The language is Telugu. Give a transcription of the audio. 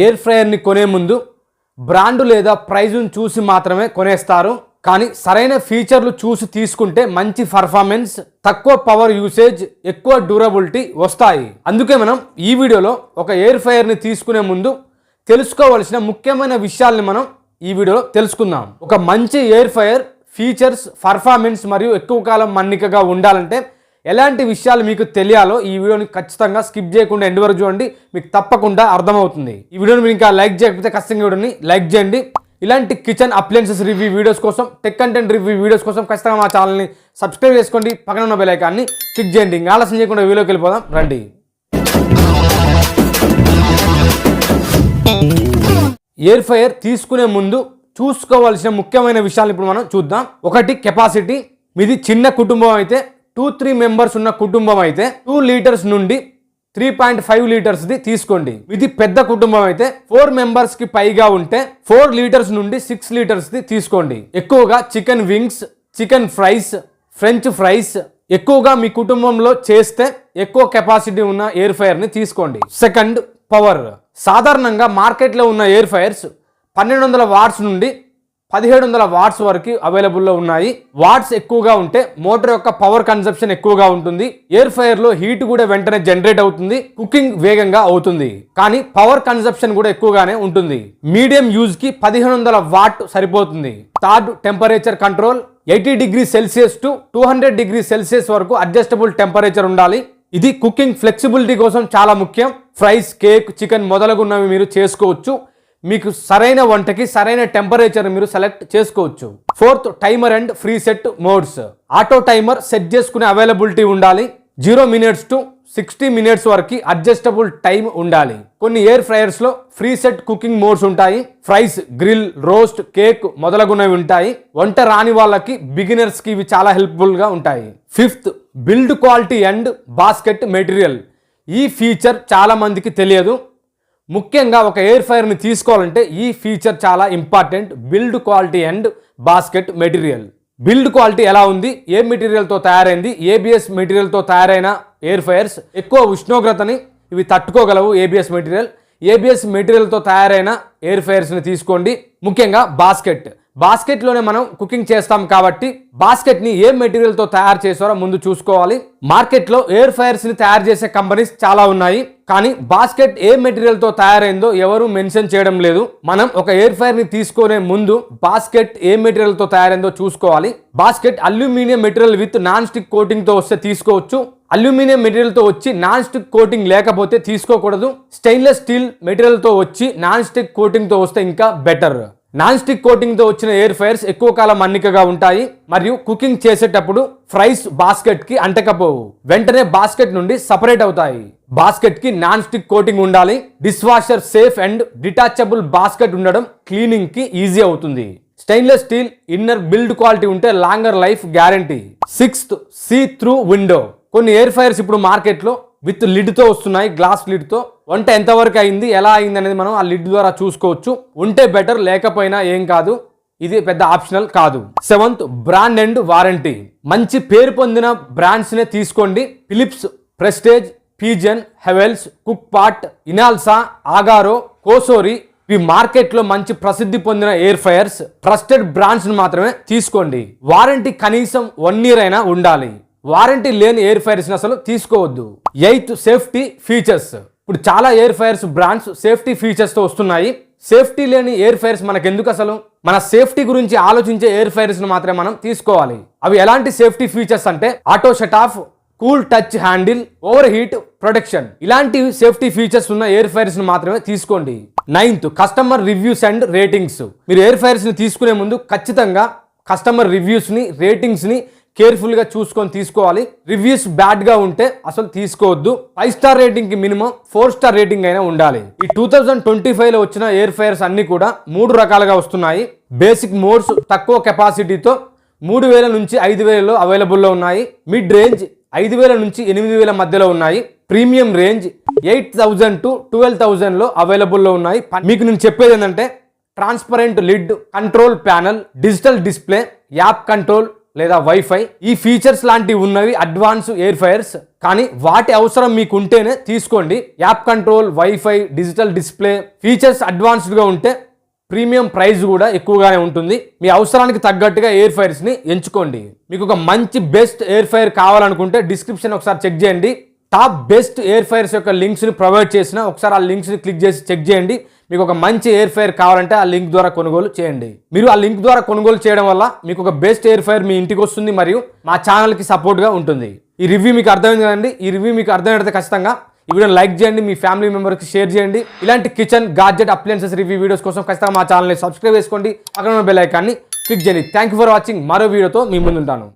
ఎయిర్ ఫ్రయర్ని కొనే ముందు బ్రాండ్ లేదా ప్రైజును చూసి మాత్రమే కొనేస్తారు. కానీ సరైన ఫీచర్లు చూసి తీసుకుంటే మంచి పర్ఫార్మెన్స్ తక్కువ పవర్ యూసేజ్ ఎక్కువ డ్యూరబిలిటీ వస్తాయి. అందుకే మనం ఈ వీడియోలో ఒక ఎయిర్ ఫ్రయర్ని తీసుకునే ముందు తెలుసుకోవలసిన ముఖ్యమైన విషయాల్ని మనం ఈ వీడియోలో తెలుసుకుందాం. ఒక మంచి ఎయిర్ ఫ్రయర్ ఫీచర్స్ పర్ఫార్మెన్స్ మరియు ఎక్కువ కాలం మన్నికగా ఉండాలంటే ఎలాంటి విషయాలు మీకు తెలియాలో ఈ వీడియోని ఖచ్చితంగా స్కిప్ చేయకుండా ఎండ్ వరకు చూడండి. మీకు తప్పకుండా అర్థమవుతుంది. ఈ వీడియోని మీరు ఇంకా లైక్ చేయకపోతే ఖచ్చితంగా వీడియోని లైక్ చేయండి. ఇలాంటి కిచెన్ అప్లయన్సెస్ రివ్యూ వీడియోస్ కోసం టెక్ కంటెంట్ రివ్యూ వీడియోస్ కోసం ఖచ్చితంగా మా ఛానల్ని సబ్స్క్రైబ్ చేసుకోండి. పక్కన ఉన్న బెలైకాన్ని క్లిక్ చేయండి. ఇంకా ఆలస్యం చేయకుండా వీడియోకి వెళ్ళిపోదాం. రండి. ఎయిర్ ఫైర్ తీసుకునే ముందు చూసుకోవాల్సిన ముఖ్యమైన విషయాలు ఇప్పుడు మనం చూద్దాం. ఒకటి కెపాసిటీ మీది చిన్న కుటుంబం అయితే టూ త్రీ మెంబర్స్ ఉన్న కుటుంబం అయితే టూ లీటర్స్ నుండి త్రీ పాయింట్ ఫైవ్ లీటర్స్ది తీసుకోండి. ఇది పెద్ద కుటుంబం అయితే ఫోర్ మెంబర్స్కి పైగా ఉంటే ఫోర్ లీటర్స్ నుండి సిక్స్ లీటర్స్ది తీసుకోండి. ఎక్కువగా chicken wings chicken fries french fries ఎక్కువగా మీ కుటుంబంలో చేస్తే ఎక్కువ కెపాసిటీ ఉన్న ఎయిర్ ఫైర్ని తీసుకోండి. సెకండ్ పవర్ సాధారణంగా మార్కెట్లో ఉన్న ఎయిర్ ఫైర్స్ పన్నెండు వందల వాట్స్ నుండి పదిహేడు వందల వాట్స్ వరకు అవైలబుల్లో ఉన్నాయి. వాట్స్ ఎక్కువగా ఉంటే మోటార్ యొక్క పవర్ కన్సప్షన్ ఎక్కువగా ఉంటుంది. ఎయిర్ ఫైర్లో హీట్ కూడా వెంటనే జనరేట్ అవుతుంది. కుకింగ్ వేగంగా అవుతుంది. కానీ పవర్ కన్సప్షన్ కూడా ఎక్కువగానే ఉంటుంది. మీడియం యూజ్కి పదిహేను వందల వాట్ సరిపోతుంది. Third temperature control eighty degree Celsius to two hundred degree Celsius వరకు అడ్జస్టబుల్ టెంపరేచర్ ఉండాలి. ఇది కుకింగ్ ఫ్లెక్సిబిలిటీ కోసం చాలా ముఖ్యం. ఫ్రైస్ కేక్ చికెన్ మొదలగున్నవి మీరు చేసుకోవచ్చు. మీకు సరైన వంటకి సరైన టెంపరేచర్ మీరు సెలెక్ట్ చేసుకోవచ్చు. Fourth timer and free set modes auto timer set చేసుకునే అవైలబిలిటీ ఉండాలి. Zero minutes to sixty minutes వరకు అడ్జస్టబుల్ టైం ఉండాలి. కొన్ని ఎయిర్ ఫ్రైయర్స్లో ఫ్రీ సెట్ కుకింగ్ మోడ్స్ ఉంటాయి. ఫ్రైస్ గ్రిల్ రోస్ట్ కేక్ మొదలగునవి ఉంటాయి. వంట రాని వాళ్ళకి బిగినర్స్కి ఇవి చాలా హెల్ప్ఫుల్గా ఉంటాయి. Fifth build quality and basket material ఈ ఫీచర్ చాలా మందికి తెలియదు. ముఖ్యంగా ఒక ఎయిర్ ఫైర్ని తీసుకోవాలంటే ఈ ఫీచర్ చాలా important. Build quality and basket material. Build quality ఎలా ఉంది? ఏ మెటీరియల్తో తయారైంది? ఏబిఎస్ మెటీరియల్తో తయారైన ఎయిర్ ఫైర్స్ ఎక్కువ ఉష్ణోగ్రతని ఇవి తట్టుకోగలవు ఏబిఎస్ మెటీరియల్. ఏబిఎస్ మెటీరియల్తో తయారైన ఎయిర్ ఫైర్స్ని తీసుకోండి. ముఖ్యంగా బాస్కెట్. బాస్కెట్లోనే మనం కుకింగ్ చేస్తాం కాబట్టి బాస్కెట్ని ఏ మెటీరియల్తో తయారు చేసారో ముందు చూసుకోవాలి. మార్కెట్లో ఎయిర్ ఫైర్స్ని తయారు చేసే కంపెనీస్ చాలా ఉన్నాయి. కానీ బాస్కెట్ ఏ మెటీరియల్తో తయారైందో ఎవరు మెన్షన్ చేయడం లేదు. మనం ఒక ఎయిర్ ఫైర్ని తీసుకునే ముందు బాస్కెట్ ఏ మెటీరియల్తో తయారైందో చూసుకోవాలి. Basket aluminium material with non stick కోటింగ్తో వస్తే తీసుకోవచ్చు. అల్యూమినియం మెటీరియల్తో వచ్చి నాన్ స్టిక్ కోటింగ్ లేకపోతే తీసుకోకూడదు. స్టెయిన్లెస్ స్టీల్ మెటీరియల్తో వచ్చి నాన్ స్టిక్ కోటింగ్తో వస్తే ఇంకా బెటర్. నాన్ స్టిక్ కోటింగ్తో వచ్చిన ఎయిర్ ఫైర్స్ ఎక్కువ కాలం మన్నికగా ఉంటాయి మరియు కుకింగ్ చేసేటప్పుడు ఫ్రైస్ బాస్కెట్కి అంటకపోవు. వెంటనే బాస్కెట్ నుండి సపరేట్ అవుతాయి. బాస్కెట్కి నాన్ స్టిక్ కోటింగ్ ఉండాలి. Dish washer safe and detachable basket ఉండడం క్లీనింగ్కి ఈజీ అవుతుంది. Stainless steel inner build quality ఉంటే longer life guarantee. Sixth see through window. కొన్ని ఎయిర్ ఫైర్స్ ఇప్పుడు మార్కెట్లో విత్ లిడ్తో వస్తున్నాయి గ్లాస్ లిడ్తో. వంట ఎంతవరకు అయింది ఎలా అయింది అనేది మనం ఆ లిడ్ ద్వారా చూసుకోవచ్చు. ఉంటే బెటర్ లేకపోయినా ఏం కాదు. ఇది పెద్ద ఆప్షనల్ కాదు. Seventh brand and warranty. మంచి పేరు పొందిన బ్రాండ్స్నే తీసుకోండి. Philips Prestige Pigeon Havells cook pot Inalsa Agaro Cosori. ఇవి మార్కెట్లో మంచి ప్రసిద్ధి పొందిన ఎయిర్ ఫైర్స్ ట్రస్టెడ్ బ్రాండ్స్ మాత్రమే తీసుకోండి. వారంటీ కనీసం వన్ ఇయర్ అయినా ఉండాలి. వారంటీ లేని ఎయిర్ ఫైర్స్ అసలు తీసుకోవద్దు. Eighth safety features. ఇప్పుడు చాలా ఎయిర్ ఫైర్స్ బ్రాండ్స్ సేఫ్టీ ఫీచర్స్తో వస్తున్నాయి. సేఫ్టీ లేని ఎయిర్ ఫైర్స్ మనకు ఎందుకు అసలు? మన సేఫ్టీ గురించి ఆలోచించే ఎయిర్ ఫైర్స్ను మాత్రమే మనం తీసుకోవాలి. అవి ఎలాంటి సేఫ్టీ ఫీచర్స్ అంటే auto shut off cool touch handle over heat protection. ఇలాంటి సేఫ్టీ ఫీచర్స్ ఉన్న ఎయిర్ ఫైర్స్ను మాత్రమే తీసుకోండి. Ninth customer reviews and ratings. మీరు ఎయిర్ ఫైర్స్ని తీసుకునే ముందు ఖచ్చితంగా కస్టమర్ రివ్యూస్ని రేటింగ్స్ని కేర్ఫుల్గా చూసుకొని తీసుకోవాలి. రివ్యూస్ బ్యాడ్గా ఉంటే అసలు తీసుకోవద్దు. ఫైవ్ స్టార్ రేటింగ్కి మినిమం ఫోర్ స్టార్ రేటింగ్ అయినా ఉండాలి. ఈ టూ థౌజండ్ ట్వంటీ ఫైవ్లో వచ్చిన ఎయిర్ ఫైర్స్ అన్నీ కూడా మూడు రకాలుగా వస్తున్నాయి. బేసిక్ మోడ్స్ తక్కువ కెపాసిటీతో మూడు వేల నుంచి ఐదు వేలలో అవైలబుల్లో ఉన్నాయి. మిడ్ రేంజ్ ఐదు వేల నుంచి ఎనిమిది వేల మధ్యలో ఉన్నాయి. Premium range eight thousand to twelve థౌజండ్లో అవైలబుల్లో ఉన్నాయి. మీకు నేను చెప్పేది ఏంటంటే transparent lid control panel digital display app control లేదా వైఫై ఈ ఫీచర్స్ లాంటివి ఉన్నవి అడ్వాన్స్ ఎయిర్ ఫైర్స్ కానీ వాటి అవసరం మీకు ఉంటేనే తీసుకోండి app control wifi digital display features అడ్వాన్స్డ్గా ఉంటే ప్రీమియం ప్రైస్ కూడా ఎక్కువగానే ఉంటుంది. మీ అవసరానికి తగ్గట్టుగా ఎయిర్ ఫైర్స్ని ఎంచుకోండి. మీకు ఒక మంచి బెస్ట్ ఎయిర్ ఫైర్ కావాలనుకుంటే డిస్క్రిప్షన్ ఒకసారి చెక్ చేయండి. టాప్ బెస్ట్ ఎయిర్ ఫైర్స్ యొక్క లింక్స్ని ప్రొవైడ్ చేసిన ఒకసారి ఆ లింక్స్ని క్లిక్ చేసి చెక్ చేయండి. మీకు ఒక మంచి ఎయిర్ ఫైర్ కావాలంటే ఆ లింక్ ద్వారా కొనుగోలు చేయండి. మీరు ఆ లింక్ ద్వారా కొనుగోలు చేయడం వల్ల మీకు ఒక బెస్ట్ ఎయిర్ ఫైర్ మీ ఇంటికి వస్తుంది మరియు మా ఛానల్కి సపోర్ట్గా ఉంటుంది. ఈ రివ్యూ మీకు అర్థమైంది కదండి? ఈ రివ్యూ మీకు అర్థమైతే ఖచ్చితంగా ఈ వీడియో లైక్ చేయండి మీ ఫ్యామిలీ మెంబర్కి షేర్ చేయండి. ఇలాంటి kitchen gadget appliances review videos కోసం ఖచ్చితంగా మా ఛానల్ని సబ్స్క్రైబ్ చేసుకోండి. అక్కడ ఉన్న బెల్ ఐకాన్ని క్లిక్ చేయండి. థ్యాంక్ యూ ఫర్ వాచింగ్ మరో వీడియోతో మీ ముందుంటాను.